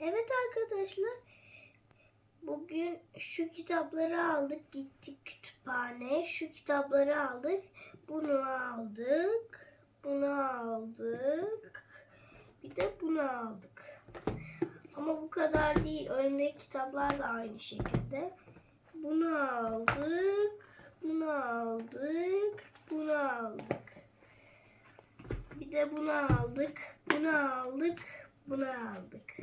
Evet arkadaşlar. Bugün şu kitapları aldık. Gittik kütüphaneye. Şu kitapları aldık. Bunu aldık. Bunu aldık. Bir de bunu aldık. Ama bu kadar değil. Önümdeki kitaplar da aynı şekilde. Bunu aldık. Bunu aldık. Bunu aldık. Bir de bunu aldık. Bunu aldık. Bunu aldık.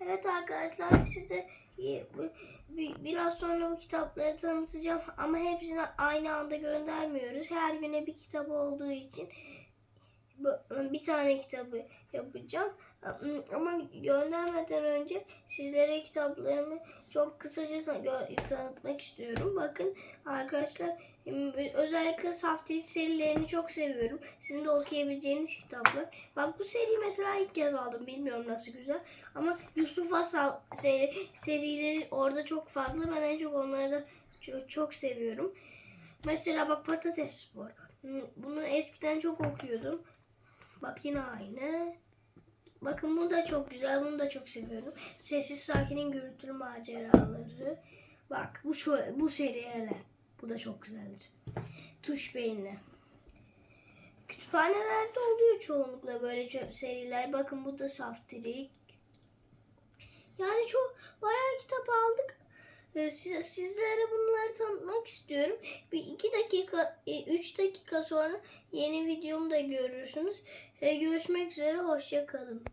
Evet arkadaşlar size bir- bir- biraz sonra bu kitapları tanıtacağım ama hepsini aynı anda göndermiyoruz. Her güne bir kitap olduğu için bir tane kitabı yapacağım. Ama göndermeden önce sizlere kitaplarımı çok kısaca tanıtmak istiyorum. Bakın arkadaşlar özellikle saftirik serilerini çok seviyorum. Sizin de okuyabileceğiniz kitaplar. Bak bu seriyi mesela ilk kez aldım. Bilmiyorum nasıl güzel. Ama Yusuf Asal seri, serileri orada çok fazla. Ben en çok onları da çok, çok seviyorum. Mesela bak Patates Spor. Bunu eskiden çok okuyordum. Bak yine aynı. Bakın bu da çok güzel. Bunu da çok seviyorum. Sessiz Sakin'in gürültülü maceraları. Bak bu şu bu seri hele. Bu da çok güzeldir. Tuş beyinle. Kütüphanelerde oluyor çoğunlukla böyle seriler. Bakın bu da Saftirik. Yani çok bayağı kitap aldık. Ee, siz- sizlere bunları tanıtmak istiyorum. Bir iki dakika, e, üç dakika sonra yeni videomu da görürsünüz. Ee, görüşmek üzere, hoşça kalın.